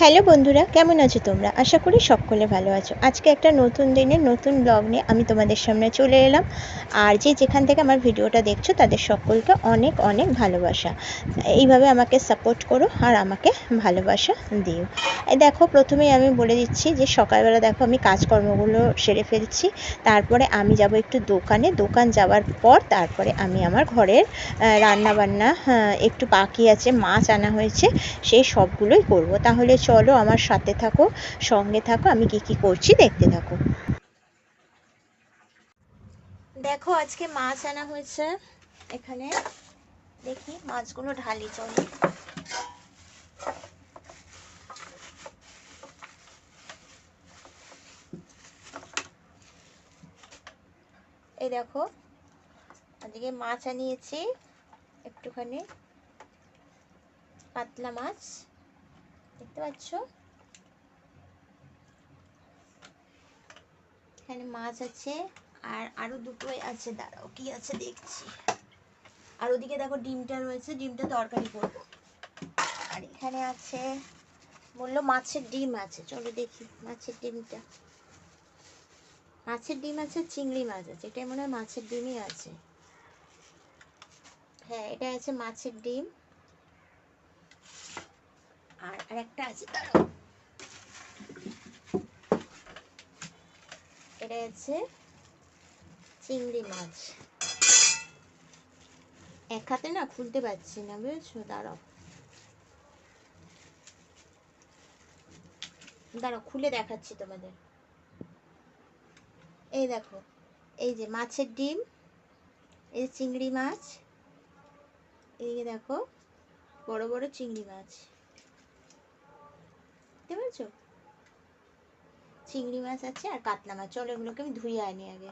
Hello বন্ধুরা, কেমন আছো তোমরা? আশা করি সকলে ভালো আছো। আজকে একটা নতুন দিনের নতুন ব্লগ নিয়ে আমি তোমাদের সামনে চলে এলাম। আর যে যেখান থেকে আমার ভিডিওটা দেখছ, তাদের সকলকে অনেক অনেক ভালোবাসা। এইভাবে আমাকে সাপোর্ট করো আর আমাকে ভালোবাসা দিও। দেখো, প্রথমেই আমি বলে দিচ্ছি যে সকালবেলা দেখো, আমি কাজকর্মগুলো সেরে ফেলছি। তারপরে আমি যাব একটু দোকানে। দোকান যাওয়ার পর তারপরে আমি আমার ঘরের রান্না বান্না একটু বাকি আছে, মাছ আনা হয়েছে সেই সবগুলোই করব। তাহলে চলো আমার সাথে থাকো, সঙ্গে থাকো, আমি কি কি করছি দেখতে থাকো। দেখো আজকে মাছ আনা হয়েছে এখানে। দেখি মাছগুলো ঢালি, চলে। এই দেখো, আজকে মাছ আনিয়েছি একটুখানি, পাতলা মাছ। দেখতে পাচ্ছ? এখানে মাছ আছে, আর আরও দুটোই আছে, দাঁড়াও, কি আছে দেখছি। আর ওদিকে দেখো ডিমটা রয়েছে, ডিমটা তরকারি করব। আর এখানে আছে, বলল মাছের ডিম আছে, চলো দেখি মাছের ডিমটা। মাছের ডিম আছে, চিংড়ি মাছ আছে, এটাই মনে হয় মাছের ডিমই আছে। হ্যাঁ এটা আছে মাছের ডিম। আর আরেকটা আছে। দাঁড়াও এটা আছে চিংড়ি মাছ। এক হাতে না খুলতে পারছি না, বুঝেছ? দাঁড়াও। দাঁড়াও, খুলে দেখাচ্ছি তোমাদের। এই দেখো, এই যে মাছের ডিম, এই চিংড়ি মাছ, এই দেখো, বড় বড় চিংড়ি মাছ। দেখতে পাচ্ছ চিংড়ি মাছ আছে আর কাতলা মাছ। চলো এগুলোকে আমি ধুয়ে আনি আগে।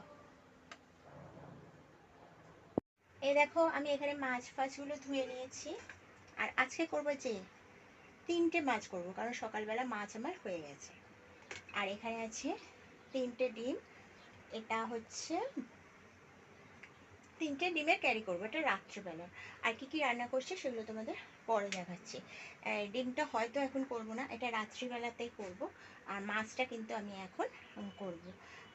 এই দেখো, আমি এখানে মাছ ফাছগুলো ধুয়ে নিয়েছি। আর আজকে করব যে, তিনটে মাছ করব, কারণ সকালবেলা মাছ আমার হয়ে গেছে। আর এখানে আছে তিনটে ডিম। এটা হচ্ছে, তিনটে ডিমের ক্যারি করব, এটা রাত্রিবেলা। আর কি কি রান্না করছে সেগুলো তোমাদের পরে দেখাচ্ছি। ডিমটা হয়তো এখন করব না, এটা রাত্রিবেলাতেই করব। আর মাছটা কিন্তু আমি এখন করব।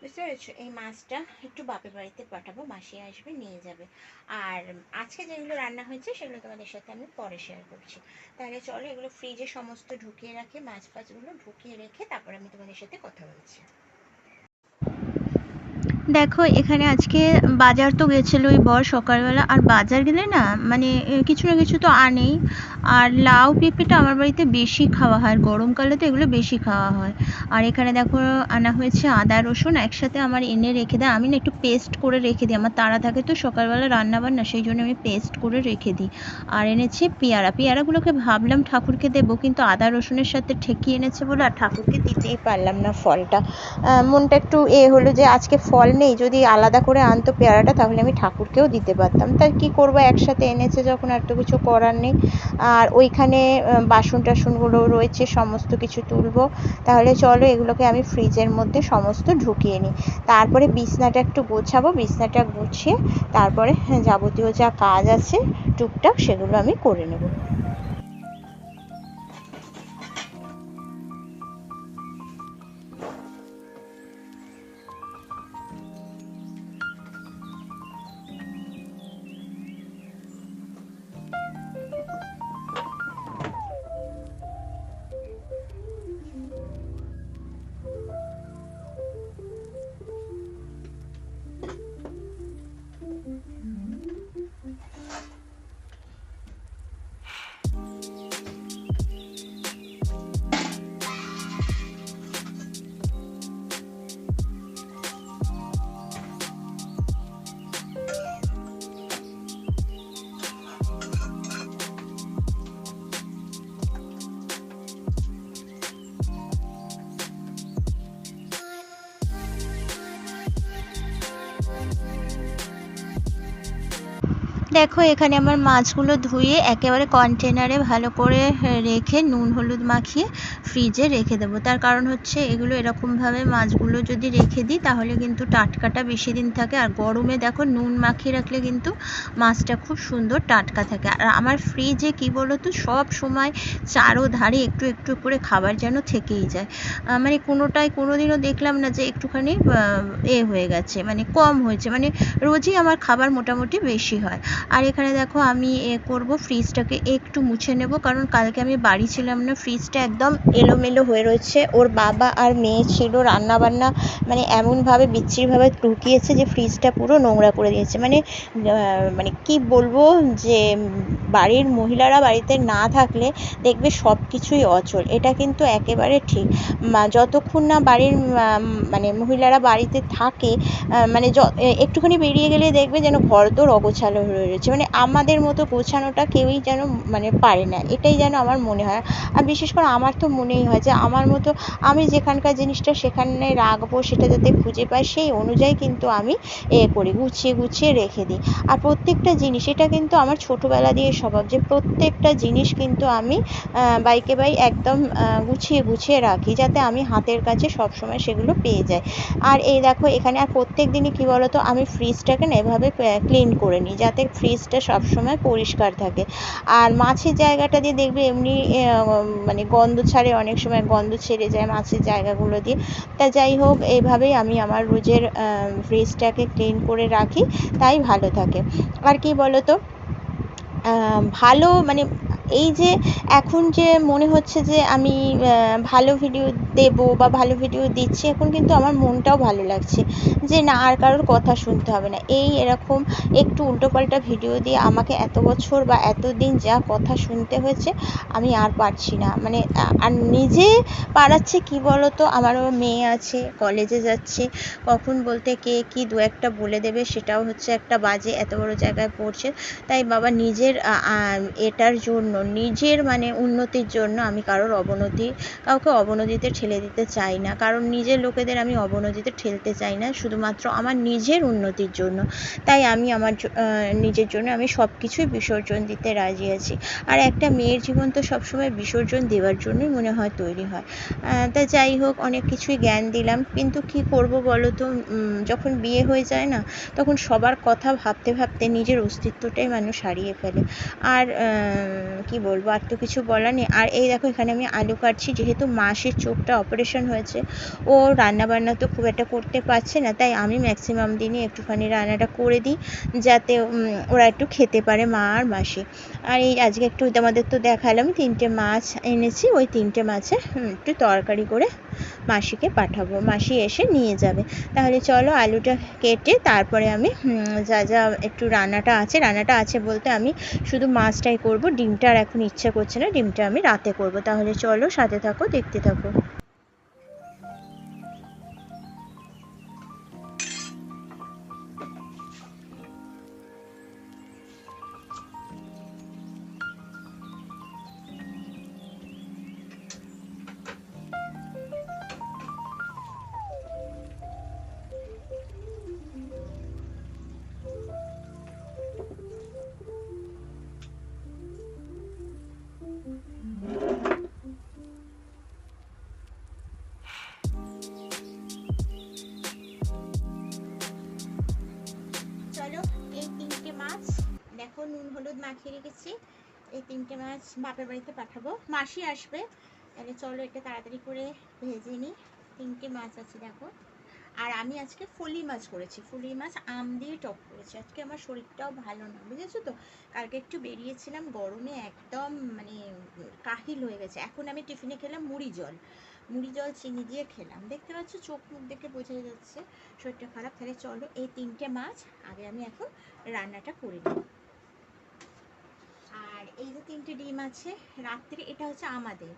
বুঝতে পেরেছ? এই মাছটা একটু বাপের বাড়িতে পাঠাবো, মাসি আসবে, নিয়ে যাবে। আর আজকে যেগুলো রান্না হয়েছে, সেগুলো তোমাদের সাথে আমি পরে শেয়ার করছি। তাহলে চলো এগুলো ফ্রিজে সমস্ত ঢুকিয়ে রাখে মাছ ফাছগুলো ঢুকিয়ে রেখে তারপর আমি তোমাদের সাথে কথা বলছি। দেখো, এখানে আজকে বাজার তো গেছিল ওই বর সকালবেলা, আর বাজার গেলে না মানে কিছু না কিছু তো আনেই। আর লাউ পেঁপেটা আমার বাড়িতে বেশি খাওয়া হয় গরমকালে তো এগুলো বেশি খাওয়া হয়। আর এখানে দেখো, আনা হয়েছে আদা, রসুন, একসাথে আমার এনে রেখে দেয়। আমি না একটু পেস্ট করে রেখে দিই, আমার তাড়া থাকে তো সকালবেলা রান্না বান্না সেই জন্য আমি পেস্ট করে রেখে দিই। আর এনেছি পেয়ারা, পেয়ারাগুলোকে ভাবলাম ঠাকুরকে দেবো, কিন্তু আদা, রসুনের সাথে ঠেকিয়ে এনেছে বলে আর ঠাকুরকে দিতেই পারলাম না ফলটা। মনটা একটু এ হলো যে আজকে ফল নেই, যদি আলাদা করে আনতো পেয়ারাটা, তাহলে আমি ঠাকুরকেও দিতে পারতাম। তাই কী করব? একসাথে এনেছে যখন, আর তো কিছু করার নেই। আর ওইখানে বাসন টাসনগুলো রয়েছে, সমস্ত কিছু তুলবো। তাহলে চলো, এগুলোকে আমি ফ্রিজের মধ্যে সমস্ত ঢুকিয়ে নিই। তারপরে বিছনাটা একটু গোছাবো, বিছনাটা গুছিয়ে তারপরে যাবতীয় যা কাজ আছে, টুকটাক সেগুলো আমি করে নেব। দেখো এখানে আমার মাছগুলো ধুয়ে একেবারে কন্টেনারে ভালো করে রেখে নুন হলুদ মাখিয়ে ফ্রিজে রেখে দেবো। তার কারণ হচ্ছে এগুলো এরকমভাবে মাছগুলো যদি রেখে দিই, তাহলে কিন্তু টাটকাটা বেশি দিন থাকে। আর গরমে দেখো নুন মাখিয়ে রাখলে কিন্তু মাছটা খুব সুন্দর টাটকা থাকে। আর আমার ফ্রিজে কী বলো তো সব সময় চারো ধারে একটু একটু করে খাবার যেন থেকেই যায়। মানে কোনোটাই কোনো দিনও দেখলাম না যে একটুখানি এ হয়ে গেছে মানে কম হয়েছে। মানে রোজই আমার খাবার মোটামুটি বেশি হয়। আর এখানে দেখো আমি এ করব, ফ্রিজটাকে একটু মুছে নেব। কারণ কালকে আমি বাড়ি ছিলাম না, ফ্রিজটা একদম এলোমেলো হয়ে রয়েছে। ওর বাবা আর মেয়ে ছিল রান্না বান্না মানে এমনভাবে বিচ্ছিরিভাবে ঢুকিয়েছে যে ফ্রিজটা পুরো নোংরা করে দিয়েছে। মানে মানে কি বলব যে, বাড়ির মহিলারা বাড়িতে না থাকলে দেখবে সব কিছুই অচল। এটা কিন্তু একেবারে ঠিক। যতক্ষণ না বাড়ির মানে মহিলারা বাড়িতে থাকে মানে একটুখানি বেরিয়ে গেলে দেখবে যেন ঘরদোর অগোছালো হয়ে রয়েছে। মানে আমাদের মতো গোছানোটা কেউই যেন মানে পারে না। এটাই যেন আমার মনে হয়। আর বিশেষ করে আমার তো মনেই হয় যে আমার মতো আমি যেখানকার জিনিসটা সেখানে রাখব, সেটা যাতে খুঁজে পাই, সেই অনুযায়ী কিন্তু আমি এ করি, গুছিয়ে গুছিয়ে রেখে দিই। আর প্রত্যেকটা জিনিস, এটা কিন্তু আমার ছোটোবেলা দিয়ে স্বভাব যে প্রত্যেকটা জিনিস কিন্তু আমি বাইকে বাই একদম গুছিয়ে গুছিয়ে রাখি, যাতে আমি হাতের কাছে সবসময় সেগুলো পেয়ে যাই। আর এই দেখো, এখানে আর প্রত্যেক দিনই কী বলো তো আমি ফ্রিজটাকে না এভাবে ক্লিন করে নিই, যাতে ফ্রিজটা সবসময় পরিষ্কার থাকে। আর মাছের জায়গাটা দিয়ে দেখবে এমনি মানে গন্ধ ছাড়ে অনেক সময় গন্ধ ছেড়ে যায় মাছের জায়গাগুলো দিয়ে। তা যাই হোক এইভাবেই আমি আমার রোজের ফ্রিজটাকে ক্লিন করে রাখি, তাই ভালো থাকে। আর কি বলতো? তো ভালো মানে এই যে এখন যে মনে হচ্ছে যে আমি ভালো ভিডিও দেবো বা ভালো ভিডিও দিচ্ছি, এখন কিন্তু আমার মনটাও ভালো লাগছে যে না, আর কারোর কথা শুনতে হবে না। এই এরকম একটু উল্টোপাল্টা ভিডিও দিয়ে আমাকে এত বছর বা এত দিন যা কথা শুনতে হয়েছে, আমি আর পারছি না। মানে আর নিজে পারাচ্ছে কি বলো তো আমারও মেয়ে আছে কলেজে যাচ্ছে, কখন বলতে কে কি দু একটা বলে দেবে সেটাও হচ্ছে একটা বাজে, এত বড় জায়গায় পড়ছে। তাই বাবা নিজের এটার জন্য নিজের মানে উন্নতির জন্য আমি কারোর অবনতি, কাউকে অবনতিতে ঠেলে দিতে চাই না। কারণ নিজের লোকেদের আমি অবনতিতে ঠেলতে চাই না, শুধুমাত্র আমার নিজের উন্নতির জন্য। তাই আমি আমার নিজের জন্য আমি সব কিছুই বিসর্জন দিতে রাজি আছি। আর একটা মেয়ের জীবন তো সবসময় বিসর্জন দেওয়ার জন্যই মনে হয় তৈরি হয়। তা যাই হোক, অনেক কিছুই জ্ঞান দিলাম। কিন্তু কি করব বলো তো? যখন বিয়ে হয়ে যায় না, তখন সবার কথা ভাবতে ভাবতে নিজের অস্তিত্বটাই মানুষ হারিয়ে ফেলে। আর কি বলব, আর তো কিছু বলার নেই। আর এই দেখো, এখানে আমি আলু কাটছি, যেহেতু মাসের চোখটা অপারেশন হয়েছে, ও রান্নাবান্না তো খুব একটা করতে পারছে না, তাই আমি ম্যাক্সিমাম দিনই একটুখানি রান্নাটা করে দিই, যাতে ওরা একটু খেতে পারে মা আর মাসি। আর এই আজকে একটু তোমাদের তো দেখালাম, তিনটে মাছ এনেছি, ওই তিনটে মাছে একটু তরকারি করে মাসিকে পাঠাবো, মাসি এসে নিয়ে যাবে। তাহলে চলো আলুটা কেটে তারপরে আমি যা যা একটু রান্নাটা আছে রান্নাটা আছে বলতে আমি শুধু মাছটাই করব। ডিমটা আর এখন ইচ্ছা করছে না, ডিমটা আমি রাতে করব। তাহলে চলো সাথে থাকো, দেখতে থাকো। মাখিয়ে রেখেছি। এই তিনটে মাছ বাপের বাড়িতে পাঠাবো। মাসি আসবে। তাহলে চলো এটা তাড়াতাড়ি করে ভেজে নিই। তিনটে মাছ আছে, দেখো। আর আমি আজকে ফুলি মাছ করেছি। ফুলি মাছ, আম দিয়ে টক করেছি। আজকে আমার শরীরটাও ভালো না, বুঝেছ তো? কালকে একটু বেরিয়েছিলাম, গরমে একদম মানে কাহিল হয়ে গেছে। এখন আমি টিফিনে খেলাম মুড়ি জল। মুড়ি জল, চিনি দিয়ে খেলাম। দেখতে পাচ্ছ, চোখ মুখ দেখে বোঝা যাচ্ছে শরীরটা খারাপ। তাহলে চলো এই তিনটে মাছ আগে আমি এখন রান্নাটা করে নিই। আর এই যে তিনটে ডিম আছে, রাত্রে এটা হচ্ছে আমাদের।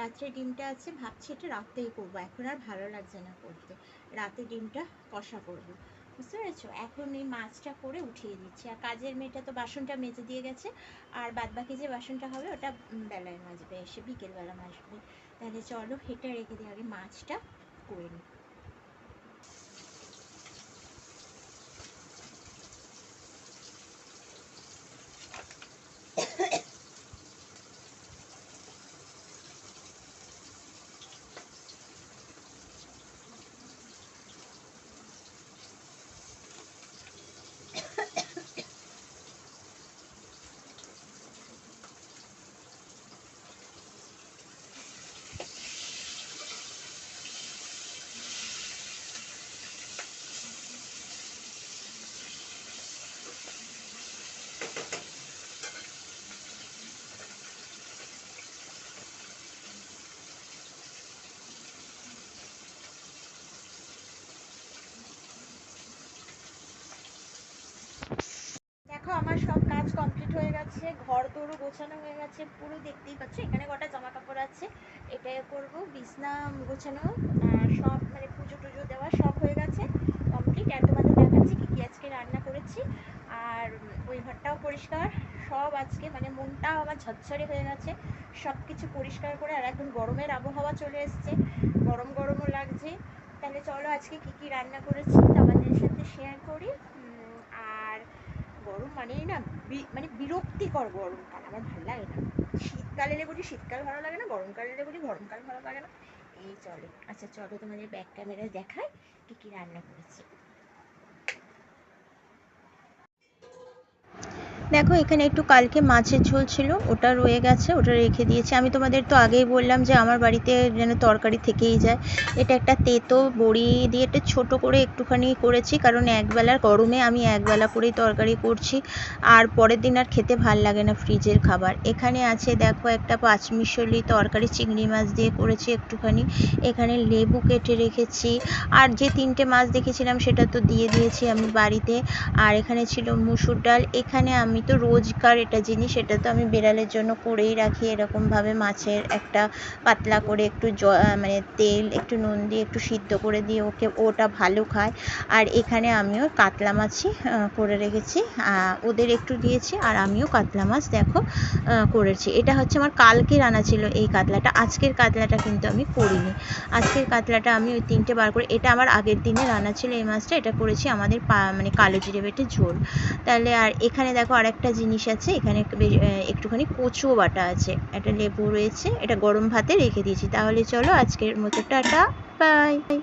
রাত্রে ডিমটা আছে, ভাবছি এটা রাত্রেই করব। এখন আর ভালো লাগছে না করতে। রাতে ডিমটা কষা করব। বুঝতে পেরেছ? এখন এই মাছটা করে উঠিয়ে দিচ্ছি। আর কাজের মেয়েটা তো বাসনটা মেজে দিয়ে গেছে, আর বাদ বাকি যে বাসনটা হবে, ওটা বেলায় মাজবে, এসে বিকেলবেলা মাজবে। তাহলে চলো হেঁটে রেখে দিই। আগে মাছটা করে নিই কাজ কমপ্লিট হয়ে গেছে, ঘর দৌড়ও গোছানো হয়ে গেছে, পুরো দেখতেই পাচ্ছ, এখানে কটা জামা কাপড় আছে, এটাই করব, বিছনা গোছানো সব মানে পুজো টুজো দেওয়া সব হয়ে গেছে কমপ্লিট আর তোমাদের দেখাচ্ছি কী কী আজকে রান্না করেছি, আর ওই ঘরটাও পরিষ্কার, সব আজকে মানে মনটাও আমার ঝরঝরে হয়ে গেছে সব কিছু পরিষ্কার করে আর এখন গরমের আবহাওয়া চলে এসছে, গরম গরমও লাগছে, তাহলে চলো আজকে কী কী রান্না করেছি তোমাদের সাথে শেয়ার করি। গরম মানেই না মানে বিরক্তিকর গরমকাল আমার ভালো লাগে না। শীতকালে এলে বলি শীতকাল ভালো লাগে না, গরমকালে এলে বলি গরমকাল ভালো লাগে না। এই চলে। আচ্ছা চলো তোমাদের ব্যাক ক্যামেরায় দেখায় কী কী রান্না করেছি। দেখো, এখানে একটু কালকে মাছের ঝোল ছিল, ওটা রয়ে গেছে, ওটা রেখে দিয়েছি। আমি তোমাদের তো আগেই বললাম যে আমার বাড়িতে যেন তরকারি থেকেই যায়। এটা একটা তেতো বড়ি দিয়ে একটা ছোটো করে একটুখানি করেছি, কারণ একবেলার গরমে আমি একবেলা করেই তরকারি করছি। আর পরের দিন আর খেতে ভালো লাগে না ফ্রিজের খাবার। এখানে আছে, দেখো, একটা পাঁচমিশালি তরকারি, চিংড়ি মাছ দিয়ে করেছি একটুখানি। এখানে লেবু কেটে রেখেছি। আর যে তিনটে মাছ দেখেছিলাম, সেটা তো দিয়ে দিয়েছি আমি বাড়িতে। আর এখানে ছিল মুসুর ডাল। এখানে আমি তো রোজকার এটা জিনিস, এটা তো আমি বিড়ালের জন্য করেই রাখি। এরকমভাবে মাছের একটা পাতলা করে একটু জ মানে তেল, একটু নুন দিয়ে একটু সিদ্ধ করে দিয়ে ওকে, ওটা ভালো খায়। আর এখানে আমিও কাতলা মাছই করে রেখেছি। ওদের একটু দিয়েছি আর আমিও কাতলা মাছ, দেখো করেছি। এটা হচ্ছে আমার কালকে রান্না ছিল এই কাতলাটা। আজকের কাতলাটা কিন্তু আমি করিনি। আজকের কাতলাটা আমি ওই তিনটে বার করে, এটা আমার আগের দিনে রান্না ছিল এই মাছটা, এটা করেছি আমাদের মানে কালো জিরে বেটে ঝোল। তাহলে আর এখানে দেখো আরেকটা জিনিস আছে, এখানে একটু একটুখানি কচুও বাটা আছে। একটা লেবু রয়েছে, এটা গরম ভাতে রেখে দিয়েছি। তাহলে চলো আজকের মতো টাটা, বাই।